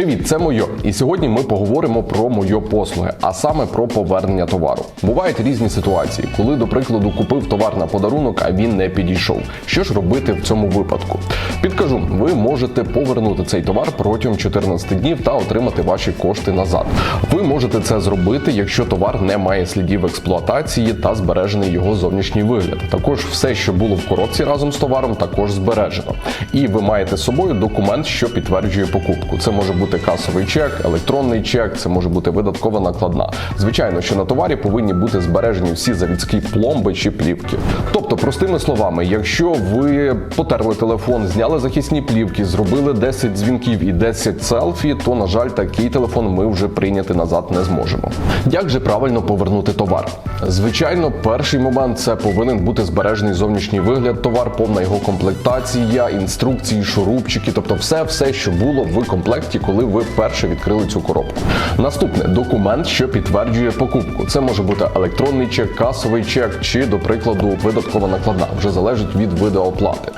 Привіт, це Мойо. І сьогодні ми поговоримо про Мойо послуги, а саме про повернення товару. Бувають різні ситуації, коли, до прикладу, купив товар на подарунок, а він не підійшов. Що ж робити в цьому випадку? Підкажу, ви можете повернути цей товар протягом 14 днів та отримати ваші кошти назад. Ви можете це зробити, якщо товар не має слідів експлуатації та збережений його зовнішній вигляд. Також все, що було в коробці разом з товаром, також збережено. І ви маєте з собою документ, що підтверджує покупку. Це може бути касовий чек, електронний чек, це може бути видаткова накладна. Звичайно, що на товарі повинні бути збережені всі завідські пломби чи плівки. Тобто, простими словами, якщо ви потерли телефон, зняли захисні плівки, зробили 10 дзвінків і 10 селфі, то на жаль, такий телефон ми вже прийняти назад не зможемо. Як же правильно повернути товар? Звичайно, перший момент це повинен бути збережений зовнішній вигляд, товар, повна його комплектація, інструкції, шурупчики, тобто все, все, що було в комплекті, коли ви вперше відкрили цю коробку. Наступне документ, що підтверджує покупку. Це може бути електронний чек, касовий чек чи, до прикладу, видаткова накладна, вже залежить від виду оплати.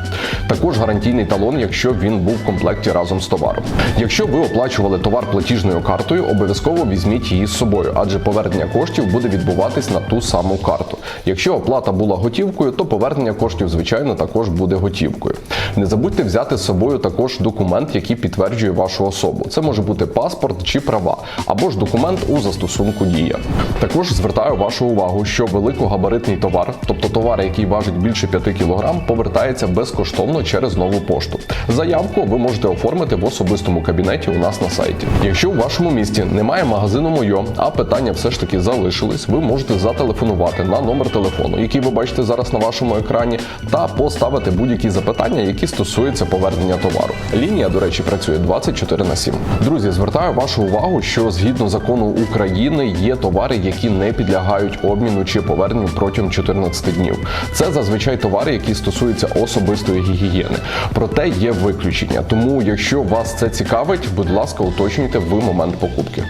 Також гарантійний талон, якщо він був в комплекті разом з товаром. Якщо ви оплачували товар платіжною картою, обов'язково візьміть її з собою, адже повернення коштів буде відбуватись на ту саму карту. Якщо оплата була готівкою, то повернення коштів, звичайно, також буде готівкою. Не забудьте взяти з собою також документ, який підтверджує вашу особу. Це може бути паспорт чи права, або ж документ у застосунку Дія. Також звертаю вашу увагу, що великогабаритний товар, тобто товар, який важить більше 5 кг, повертається безкоштовно через нову пошту. Заявку ви можете оформити в особистому кабінеті у нас на сайті. Якщо у вашому місті немає магазину Мойо, а питання все ж таки залишились, ви можете зателефонувати на номер телефону, який ви бачите зараз на вашому екрані, та поставити будь-які запитання, які стосуються повернення товару. Лінія, до речі, працює 24 на 7. Друзі, звертаю вашу увагу, що згідно закону України є товари, які не підлягають обміну чи поверненню протягом 14 днів. Це зазвичай товари, які стосуються особистої гігієни. Проте є виключення. Тому, якщо вас це цікавить, будь ласка, уточнюйте в момент покупки.